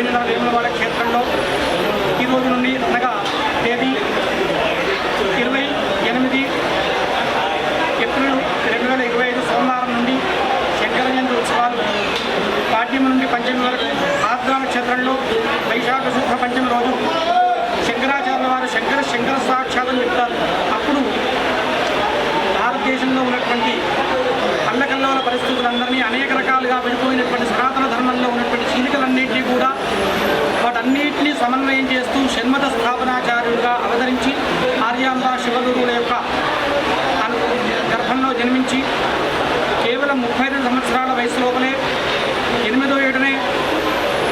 వేమినగర వేములవాడ క్షేత్రంలో ఈరోజు నుండి అనగా తేదీ ఇరవై ఎనిమిది ఏప్రిల్ రెండు వేల ఇరవై ఐదు సోమవారం నుండి శంకర జయంతి ఉత్సవాలు. పాడ్యం నుండి పంచమి వరకు ఆర్ద్రాల క్షేత్రంలో వైశాఖ శుద్ధ పంచమి రోజు శంకరాచార్య వారు శంకర శంకర సాక్షాత్ అన్నింటినీ సమన్వయం చేస్తూ షణ్మత స్థాపనాచార్యులుగా అవతరించి ఆర్యాంబ శివగురువుల యొక్క గర్భంలో జన్మించి కేవలం ముప్పై రెండు సంవత్సరాల వయసు లోపలే ఎనిమిదో ఏడునే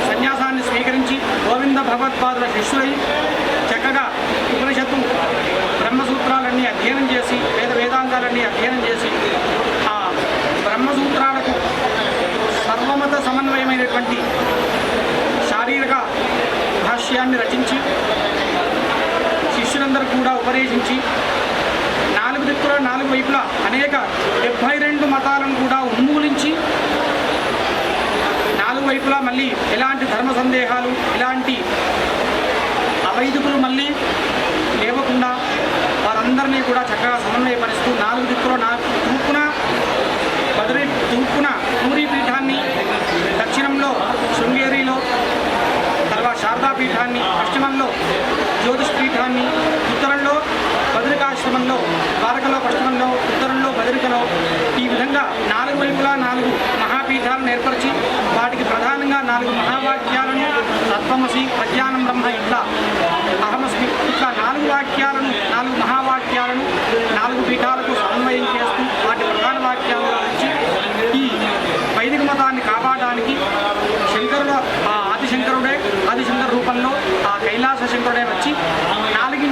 సన్యాసాన్ని స్వీకరించి గోవింద భగవత్పాదుల శిష్యులై చక్కగా ఉపనిషత్తు బ్రహ్మసూత్రాలన్నీ అధ్యయనం చేసి వేద వేదాంగాలన్నీ అధ్యయనం చేసి ఆ బ్రహ్మసూత్రాలకు సర్వమత సమన్వయమైనటువంటి గ్రంథాన్ని రచించి శిష్యులందరూ కూడా ఉపదేశించి నాలుగు దిక్కుల నాలుగు వైపులా అనేక డెబ్భై రెండు మతాలను కూడా ఉన్మూలించి నాలుగు వైపులా మళ్ళీ ఎలాంటి ధర్మ సందేహాలు ఎలాంటి అవైదికులు మళ్ళీ లేవకుండా వారందరినీ కూడా చక్కగా సమన్వయపరుస్తూ పీఠాన్ని పశ్చిమంలో జ్యోతిష్ పీఠాన్ని ఉత్తరంలో బదరికాశ్రమంలో ద్వారకలో పశ్చిమంలో ఉత్తరంలో బదరికలో ఈ విధంగా నాలుగు వైపులా నాలుగు మహాపీఠాలను ఏర్పరిచి వాటికి ప్రధానంగా నాలుగు మహావాక్యాలను తత్వమసి ప్రజ్ఞానం బ్రహ్మ ఇట్లా అహమస్మి ఇట్లా నాలుగు వాక్యాలను నాలుగు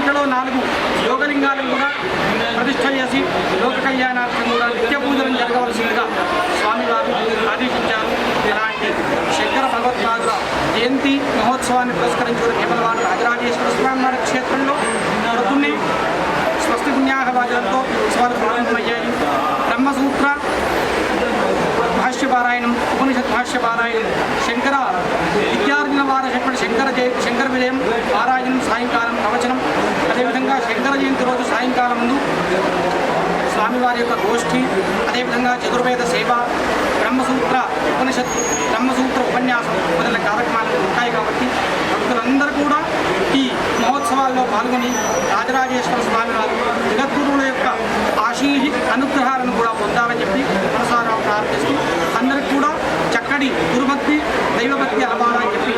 నాలుగింట్లో నాలుగు యోగలింగాలను కూడా ప్రతిష్ట చేసి లోక కళ్యాణార్థం కూడా నిత్య పూజలు జరగవలసిందిగా స్వామివారు ఆదేశించారు. అలాంటి శంకర భగవత్పాదుల జయంతి మహోత్సవాన్ని పురస్కరించుకున్న కేవలవాడు రాజరాజేశ్వర స్వామివారి క్షేత్రంలో పొద్దున్నే స్వస్తి పుణ్యాహ వాచనంతో ఉత్సవాలు ప్రారంభమయ్యాయి. బ్రహ్మసూత్ర భాష్య పారాయణం ఉపనిషత్ భాష్య పారాయణం శంకర విద్యార్జున వారైనటువంటి శంకర జయ శంకర విజయం సాయంకాలం ముందు స్వామివారి యొక్క గోష్ఠి అదేవిధంగా చతుర్వేద సేవ బ్రహ్మసూత్ర ఉపనిషత్ బ్రహ్మసూత్ర ఉపన్యాసం మొదలైన కార్యక్రమాలు ఉంటాయి కాబట్టి భక్తులందరూ కూడా ఈ మహోత్సవాల్లో పాల్గొని రాజరాజేశ్వర స్వామి వారు జగద్గురువుల యొక్క ఆశీహి అనుగ్రహాలను కూడా పొందాలని చెప్పి మనసారా ప్రార్థిస్తూ అందరికి కూడా చక్కటి గురుభక్తి దైవభక్తి అలవాలని చెప్పి